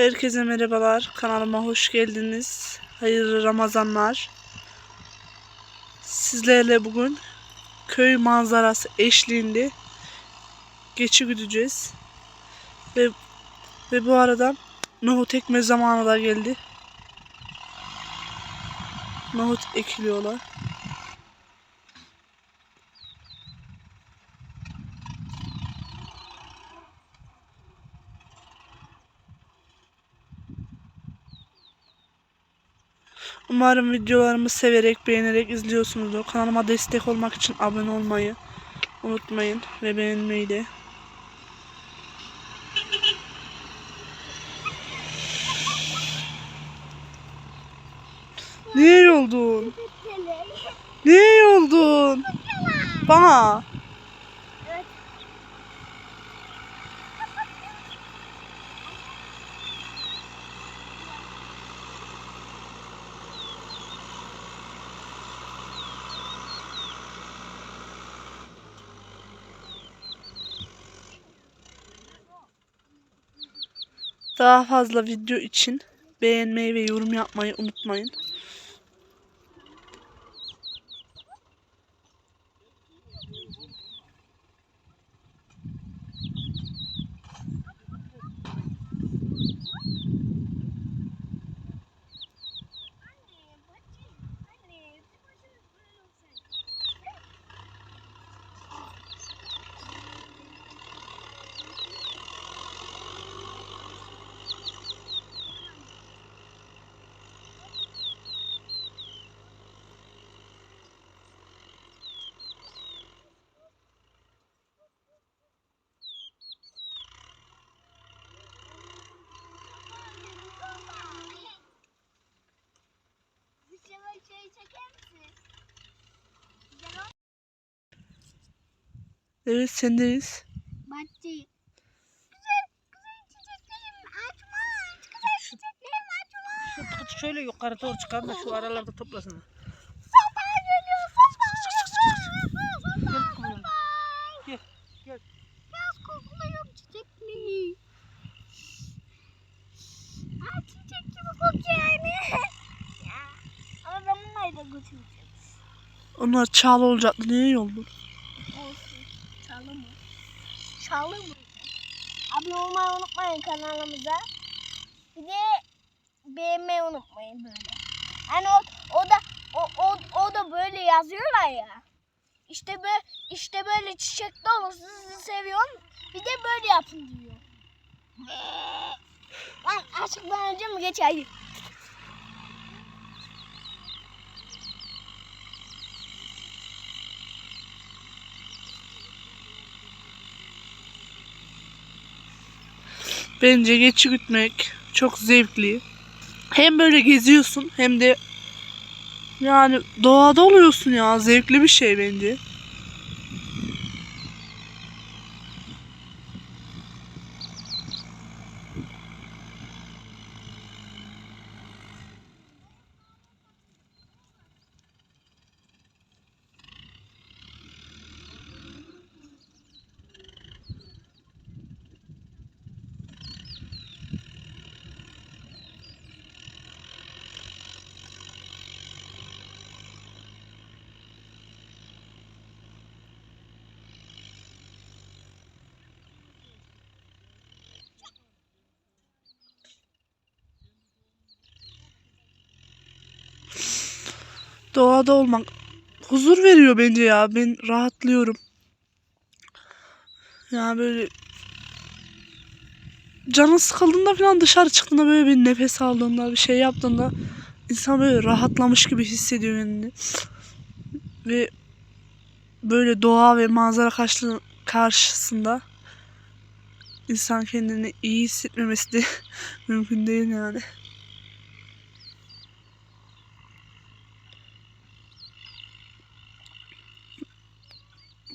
Herkese merhabalar. Kanalıma hoş geldiniz. Hayırlı Ramazanlar. Sizlerle bugün köy manzarası eşliğinde geçi güdeceğiz. Ve ve bu arada nohut ekme zamanı da geldi. Nohut ekiliyorlar. Umarım videolarımı severek, beğenerek izliyorsunuzdur. Kanalıma destek olmak için abone olmayı unutmayın ve beğenmeyi de. Niye yoldun? Niye yoldun? Bana. Daha fazla video için beğenmeyi ve yorum yapmayı unutmayın. Şey çeker misin? Güzel ol- Evet sendeyiz. Bahçe. Güzel, güzel çiçeklerim açmış. Güzel çiçeklerim açmış. Şu tut şöyle yukarı doğru çıkar da şu aralarda toplasın. Sabah geliyor, geliyor. Gel kızım. Gel, gel. Biraz kokluyorum çiçekleri. Aa, çiçek gibi kokuyor yani. Ya, Ama ben bunları da götüreceğim. Onlar çağlı olacaktı. Niye yoldun? Çalı mı? Abone olmayı unutmayın kanalımıza. Bir de beğenmeyi unutmayın böyle. Hani o, o da o, o, o da böyle yazıyorlar ya. İşte böyle işte böyle çiçek dolu sizi seviyorum. Bir de böyle yapın diyor. Lan açıklanınca mı geç hayır. Bence geçi gütmek çok zevkli. Hem böyle geziyorsun hem de yani doğada oluyorsun ya. Zevkli bir şey bence. Doğada olmak huzur veriyor bence ya. Ben rahatlıyorum. Ya böyle canın sıkıldığında falan dışarı çıktığında böyle bir nefes aldığında bir şey yaptığında insan böyle rahatlamış gibi hissediyor kendini. Ve böyle doğa ve manzara karşı- karşısında insan kendini iyi hissetmemesi de mümkün değil yani.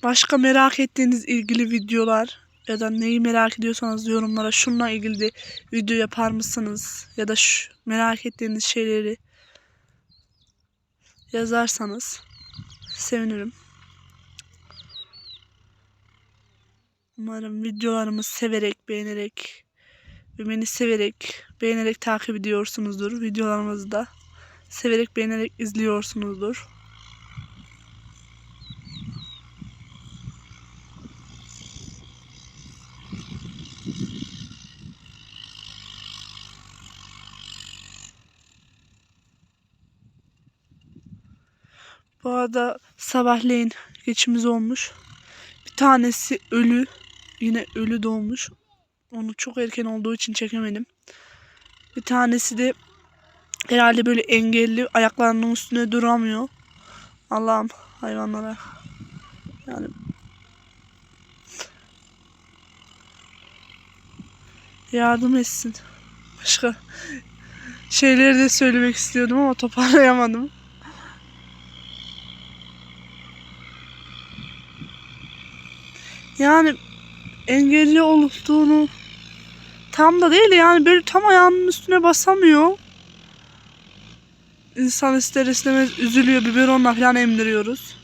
Başka merak ettiğiniz ilgili videolar ya da neyi merak ediyorsanız yorumlara şununla ilgili de video yapar mısınız? Ya da şu merak ettiğiniz şeyleri yazarsanız sevinirim. Umarım videolarımı severek, beğenerek ve beni severek, beğenerek takip ediyorsunuzdur videolarımızı da. Severek, beğenerek izliyorsunuzdur. Bu arada sabahleyin geçimiz olmuş. Bir tanesi ölü. Yine ölü doğmuş. Onu çok erken olduğu için çekemedim. Bir tanesi de herhalde böyle engelli ayaklarının üstüne duramıyor. Allah'ım hayvanlara. Yani yardım etsin. Başka şeyleri de söylemek istiyordum ama toparlayamadım. Yani engelli olduğunu tam da değil yani böyle tam ayağının üstüne basamıyor. İnsan ister istemez üzülüyor. Biberonla falan emdiriyoruz.